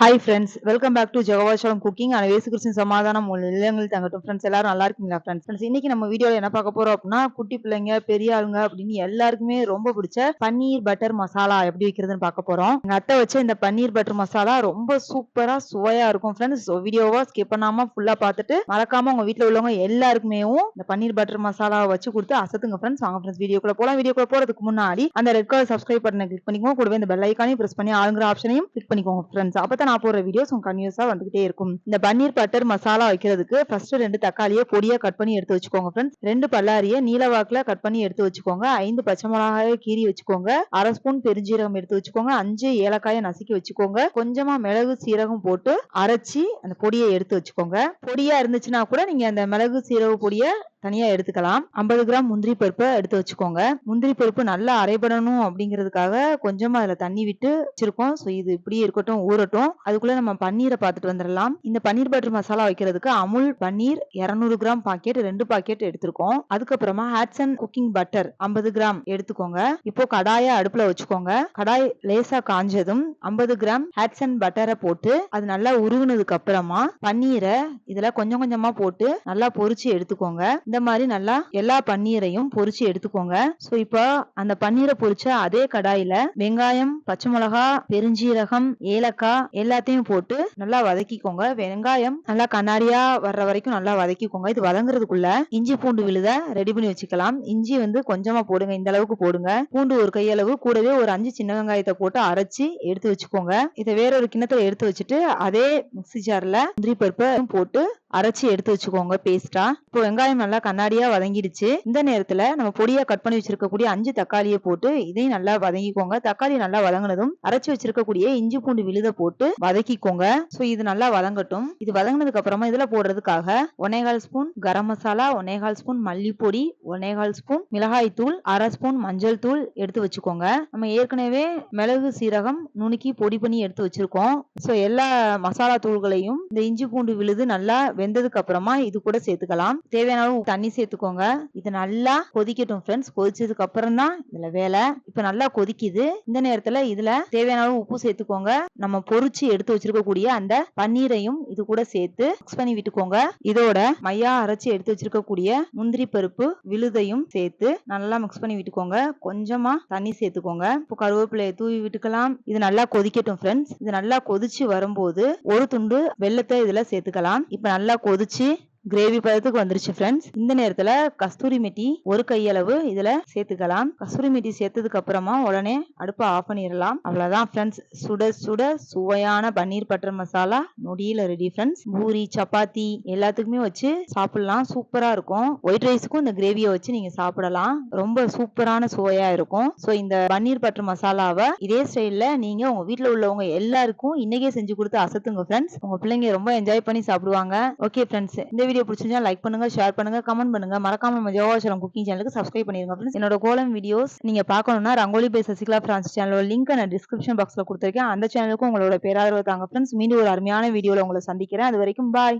Hi friends welcome back to Jegavasalam cooking ஆனால் வேசு கிருஷ்ணன் சமாதானம். உங்கள் இல்லங்கள் தங்கட்டும் ஃப்ரெண்ட்ஸ் எல்லாரும் நல்லா இருக்கீங்களா ஃப்ரெண்ட்ஸ் ஃப்ரெண்ட்ஸ் இன்னைக்கு நம்ம வீடியோவில் என்ன பார்க்க போறோம் அப்படின்னா குட்டி பிள்ளைங்க பெரிய ஆளுங்க அப்படின்னு எல்லாருக்குமே ரொம்ப பிடிச்ச பன்னீர் பட்டர் மசாலா எப்படி வைக்கிறதுன்னு பார்க்க போறோம். எங்கள் அத்தை வச்ச இந்த பன்னீர் பட்டர் மசாலா ரொம்ப சூப்பராக சுவையா இருக்கும் ஃப்ரெண்ட்ஸ் வீடியோவா ஸ்கிப் பண்ணாம ஃபுல்லாக பார்த்துட்டு மறக்காம உங்க வீட்டில் உள்ளவங்க எல்லாருக்குமே இந்த பன்னீர் பட்டர் மசாலா வச்சு கொடுத்து அசத்துங்க ஃப்ரெண்ட்ஸ் வாங்க ஃப்ரெண்ட்ஸ் வீடியோக்குள்ள போகலாம் வீடியோக்குள்ள போறதுக்கு முன்னாடி அந்த ரெட் கலர் சப்ஸ்கிரைப் பட்டனை கிளிக் பண்ணிக்கோங்க. கூடவே இந்த பெல் ஐக்கானையும் பிரஸ் பண்ணி ஆளுங்கிற ஆப்ஷனையும் கிளிக் பண்ணிக்கோங்க ஃப்ரெண்ட்ஸ் அப்போ நான் போடுற வீடியோஸ் உங்களுக்கு கன்யூஸா வந்துகிட்டே இருக்கும். இந்த பன்னீர் பட்டர் மசாலா வைக்கிறதுக்கு ஃபர்ஸ்ட் ரெண்டு தக்காளியை பொடியா கட் பண்ணி எடுத்து வச்சுக்கோங்க ஃப்ரெண்ட்ஸ் ரெண்டு பல்லாரிய நீலவாக்குல கட் பண்ணி எடுத்து வச்சுக்கோங்க. ஐந்து பச்சை மிளகாய கீறி வச்சுக்கோங்க. அரை ஸ்பூன் பெருஞ்சீரகம் எடுத்து வச்சுக்கோங்க. அஞ்சு ஏலக்காயை நசுக்கி வச்சுக்கோங்க. கொஞ்சமா மிளகு சீரகம் போட்டு அரைச்சி அந்த பொடியை எடுத்து வச்சுக்கோங்க. பொடியா இருந்துச்சுன்னா கூட நீங்க அந்த மிளகு சீரக பொடியை தனியா எடுத்துக்கலாம். ஐம்பது கிராம் முந்திரி பருப்பை எடுத்து வச்சுக்கோங்க. முந்திரி பருப்பு நல்லா அரைபடணும் அப்படிங்கிறதுக்காக கொஞ்சமா அதுல தண்ணி விட்டு வச்சிருக்கோம். ஸோ இது இப்படியே இருக்கட்டும் ஊறட்டும். அதுக்குள்ள நம்ம பன்னீரை பார்த்துட்டு வந்துடலாம் இந்த பன்னீர் பட்டர் மசாலா வைக்கிறதுக்கு அமுல் பன்னீர் இரநூறு கிராம் பாக்கெட் ரெண்டு பாக்கெட் எடுத்திருக்கோம். அதுக்கப்புறமா ஹேட்சன் குக்கிங் பட்டர் ஐம்பது கிராம் எடுத்துக்கோங்க. இப்போ கடாய அடுப்புல வச்சுக்கோங்க. கடாய் லேசா காஞ்சதும் ஐம்பது கிராம் ஹேட்சன் பட்டரை போட்டு அது நல்லா உருகுனதுக்கு அப்புறமா பன்னீரை இதுல கொஞ்சம் கொஞ்சமா போட்டு நல்லா பொரிச்சு எடுத்துக்கோங்க. இந்த மாதிரி நல்லா எல்லா பன்னீரையும் பொரிச்சு எடுத்துக்கோங்க. சோ இப்போ அந்த பன்னீரை பொரிச்ச அதே கடாயில வெங்காயம் பச்சை மிளகா பெருஞ்சீரகம் ஏலக்காய் எல்லாத்தையும் போட்டு நல்லா வதக்கிக்கோங்க. வெங்காயம் நல்லா கண்ணாடியா வர்ற வரைக்கும் நல்லா வதக்கிக்கோங்க. இது வதங்குறதுக்குள்ள இஞ்சி பூண்டு விழுத ரெடி பண்ணி வச்சுக்கலாம். இஞ்சி வந்து கொஞ்சமா போடுங்க. இந்த அளவுக்கு போடுங்க. பூண்டு ஒரு கையளவு கூடவே ஒரு அஞ்சு சின்ன வெங்காயத்தை போட்டு அரைச்சி எடுத்து வச்சுக்கோங்க. இதை வேற ஒரு கிண்ணத்துல எடுத்து வச்சுட்டு அதே மிக்சி ஜார்ல முந்திரி பருப்பை போட்டு அரைச்சி எடுத்து வச்சுக்கோங்க பேஸ்டா இப்போ வெங்காயம் நல்லா கண்ணாடியா வதங்கிடுச்சு. இந்த நேரத்துல நம்ம பொடியா கட் பண்ணி வச்சிருக்கக்கூடிய அஞ்சு தக்காளியை போட்டு இதையும் நல்லா வதங்கிக்கோங்க. தக்காளி நல்லா வதங்கினதும் அரைச்சி வச்சிருக்கக்கூடிய இஞ்சி பூண்டு விழுத போட்டு வதக்கிக்கோங்க. சோ இது நல்லா வதங்கட்டும். இது வதங்கினதுக்கு அப்புறமா இதுல போடுறதுக்காக ஒன்னேகால் ஸ்பூன் கரம் மசாலா ஒன்னேகால் ஸ்பூன் மல்லிப்பொடி ஒன்னேகால் ஸ்பூன் மிளகாய் தூள் அரை ஸ்பூன் மஞ்சள் தூள் எடுத்து வச்சுக்கோங்க. நம்ம ஏற்கனவே மிளகு சீரகம் நுணுக்கி பொடி பண்ணி எடுத்து வச்சிருக்கோம். சோ எல்லா மசாலா தூள்களையும் இந்த இஞ்சி பூண்டு விழுது நல்லா வெந்ததுக்கு அப்புறமா இது கூட சேர்த்துக்கலாம். தேவையான தண்ணி சேர்த்துக்கோங்க. இது நல்லா கொதிக்கட்டும் ஃப்ரெண்ட்ஸ் கொதிச்சதுக்கு அப்புறம் தான் இதுல வேலை. இப்ப நல்லா கொதிக்குது. இந்த நேரத்துல இதுல தேவையான உப்பு சேர்த்துக்கோங்க. நம்ம பொறிச்சு எடுத்து வச்சிருக்கக்கூடிய அந்த பன்னீரையும் இது கூட சேர்த்து மிக்ஸ் பண்ணி விட்டுக்கோங்க. இதோட மையா அரைச்சு எடுத்து வச்சிருக்கக்கூடிய முந்திரி பருப்பு விழுதையும் சேர்த்து நல்லா மிக்ஸ் பண்ணி விட்டுக்கோங்க. கொஞ்சமா தண்ணி சேர்த்துக்கோங்க. இப்போ கருவேப்பிலையை தூவி விட்டுக்கலாம். இது நல்லா கொதிக்கட்டும் ஃப்ரெண்ட்ஸ் இது நல்லா கொதிச்சு வரும்போது ஒரு துண்டு வெள்ளத்தை இதுல சேர்த்துக்கலாம். இப்ப நல்லா கொதிச்சு கிரேவி பதத்துக்கு வந்துருச்சு ஃப்ரெண்ட்ஸ் இந்த நேரத்துல கஸ்தூரி மெட்டி ஒரு கையளவு இதுல சேர்த்துக்கலாம். கஸ்தூரி மெட்டி சேர்த்ததுக்கு அப்புறமா உடனே அடுப்பை ஆஃப் பண்ணிடலாம். அவ்வளவுதான் ஃப்ரெண்ட்ஸ் சுட சுட சுவையான பன்னீர் பட்டர் மசாலா நொடியில ரெடி ஃப்ரெண்ட்ஸ் பூரி சப்பாத்தி எல்லாத்துக்குமே வச்சு சாப்பிடலாம். சூப்பரா இருக்கும். ஒயிட் ரைஸுக்கும் இந்த கிரேவியை வச்சு நீங்க சாப்பிடலாம். ரொம்ப சூப்பரான சுவையா இருக்கும். ஸோ இந்த பன்னீர் பட்டர் மசாலாவை இதே ஸ்டைல்ல நீங்க உங்க வீட்டுல உள்ளவங்க எல்லாருக்கும் இன்னைக்கே செஞ்சு கொடுத்து அசத்துங்க ஃப்ரெண்ட்ஸ் உங்க பிள்ளைங்க ரொம்ப என்ஜாய் பண்ணி சாப்பிடுவாங்க. ஓகே ஃப்ரெண்ட்ஸ் இந்த வீடியோ பிடிச்சிருந்தா லைக் பண்ணுங்க ஷேர் பண்ணுங்க கமெண்ட் பண்ணுங்க. மறக்காம நம்ம ஜோகாசலம் குக்கிங் சேனலுக்கு சப்ஸ்கிரைப் பண்ணிருங்க ஃப்ரெண்ட்ஸ் என்னோட கோலம் வீடியோஸ் நீங்க பார்க்கணும்னா ரங்கோலி பை சசிகலா பிரான்ஸ் சேனலோட லிங்க் நான் டிஸ்கிரிப்ஷன் பாக்ஸ்ல கொடுத்துருக்கேன். அந்த சேனலுக்கும் உங்களோட பேராதரவு தாங்க ஃப்ரெண்ட்ஸ் மீண்டும் ஒரு அருமையான வீடியோல உங்களை சந்திக்கிறேன். அது வரைக்கும் பாய்